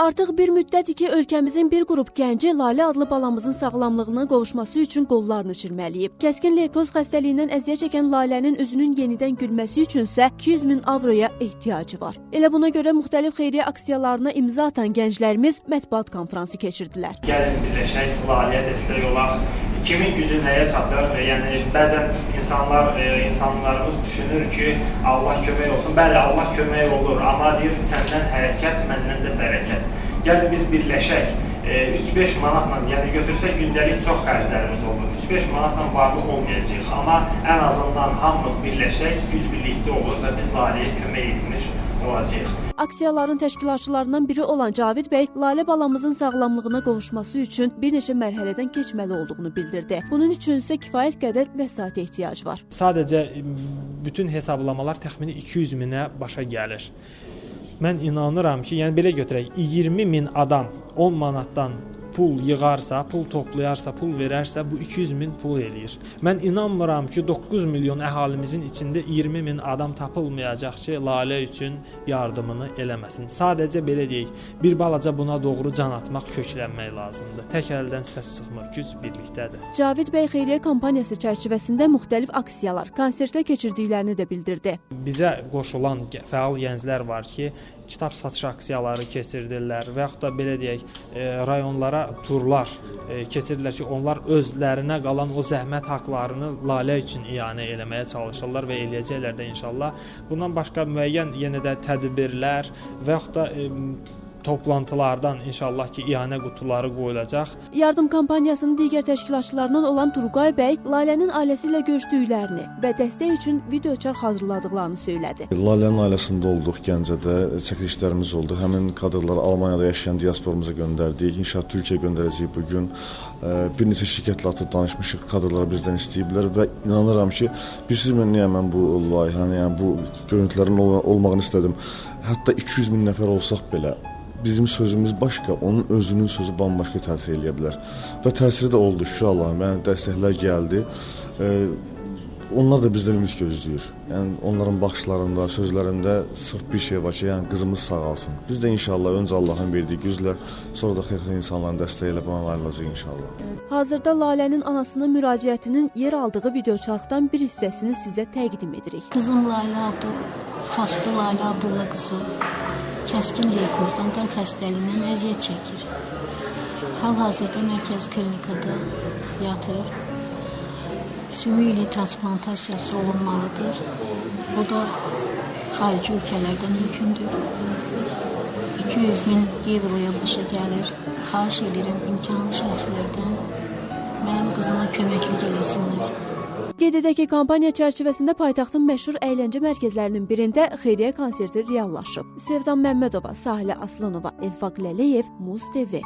Artıq bir müddətdir ki, ölkəmizin bir qrup gənci Lalə adlı balamızın sağlamlığına qovuşması üçün qollarını çirmələyib. Kəskin leykoz xəstəliyindən əziyyət çəkən Lalənin üzünün yenidən gülməsi üçünsə 200 min avroya ehtiyacı var. Elə buna görə müxtəlif xeyriyyə aksiyalarına imza atan gənclərimiz mətbuat konfransı keçirdilər. Gəlin birləşək, Laləyə dəstək olaq. Kimin gücü nəyə çatır? E, Yəni bəzən insanlar, e, insanlarımız düşünür ki, Allah kömək olsun. Bəli, Allah kömək olur, amma deyir səndən hərəkət, məndən də bərəkət. Gəlin biz birləşək. e, 3-5 manatla, yəni götürsək gündəlik çox xərclərimiz olur. 3-5 manatla varlı olmayacağıq, amma ən azından hamımız birləşək, güc birlikdə olur və biz Laləyə kömək etmiş olacağıq. Aksiyaların təşkilatçılarından biri olan Cavid bəy Lalə balamızın sağlamlığına qovuşması üçün bir neçə mərhələdən keçməli olduğunu bildirdi. Bunun üçün isə kifayət qədər vəsaitə ehtiyac var. Sadəcə bütün hesablamalar təxmini 200 minə başa gəlir. Mən inanıram ki, yəni belə götürək, 20 min adam 10 manatdan pul yığarsa, pul toplayarsa, pul verərsə bu 200 min pul eləyir. Mən inanmıram ki, 9 milyon əhalimizin içində 20 min adam tapılmayacaq ki, Lalə üçün yardımını eləməsin. Sadəcə belə deyək, bir balaca buna doğru can atmaq, köklənmək lazımdır. Tək əldən səs çıxmır, güc birlikdədir. Cavid bəy xeyriyyə kampaniyası çərçivəsində müxtəlif aksiyalar, konsertlər keçirdiklərini də bildirdi. bizə qoşulan fəal gənclər var ki, kitab satış aksiyaları keçirdirlər və yaxud da belə deyək, e, rayonlara turlar e, keçirirlər ki, onlar özlərinə qalan o zəhmət haqqlarını Lalə üçün ianə eləməyə çalışırlar və eləyəcəklər də inşallah. Bundan başqa müəyyən yenə də tədbirlər və yaxud da e, toplantılardan inşallah ki, ianə qutuları qoyulacaq. Yardım kampaniyasının digər təşkilatçılarından olan Turqay bəy Lalənin ailəsi ilə görüşdüklərini və dəstək üçün videoçar hazırladıqlarını söylədi. Lalənin ailəsində olduq Gəncədə, çəkilişlərimiz oldu. Həmin kadrları Almaniyada yaşayan diasporumuza göndərdik. İnşallah Türkiyəyə göndərəcəyik bu gün. Bir neçə şirkətlə artıq danışmışıq, kadrları bizdən istəyiblər və inanıram ki, bilirsiniz mən niyə mən bu layihəni, yəni bu görüntülərin ol- olmağını istədim. Hətta 200 min nəfər olsaq belə bizim sözümüz başqa, onun özünün sözü bambaşqa təsir eləyə bilər. Və təsiri də oldu şükür Allah'a. Yəni dəstəklər gəldi. Ə, Onlar da bizdən ümid gözləyir. Yəni onların baxışlarında, sözlərində sırf bir şey var ki, yəni qızımız sağalsın. Biz də inşallah öncə Allahın verdiyi güclə, sonra da xeyirli insanların dəstəyi ilə buna nail olacağıq inşallah. Hazırda Lalənin anasının müraciətinin yer aldığı videoçarxdan bir hissəsini sizə təqdim edirik. Qızım Layla Abdul, xəstə Layla Abdulla qızı kəskin leykozdan qan xəstəliyindən əziyyət çəkir. Hal-hazırda mərkəzi klinikada yatır. Sümüyli transplantasiyası olunmalıdır. Bu da xarici ölkələrdə mümkündür. 200 min avroya başa gəlir. Xahiş edirəm imkanlı şəxslərdən mənim qızıma köməklik eləsinlər. Qeyd edək ki, kampaniya çərçivəsində paytaxtın məşhur əyləncə mərkəzlərinin birində xeyriyyə konserti reallaşıb. Sevdan Məmmədova, Sahilə Aslanova, Elfaq Lələyev, Muz TV.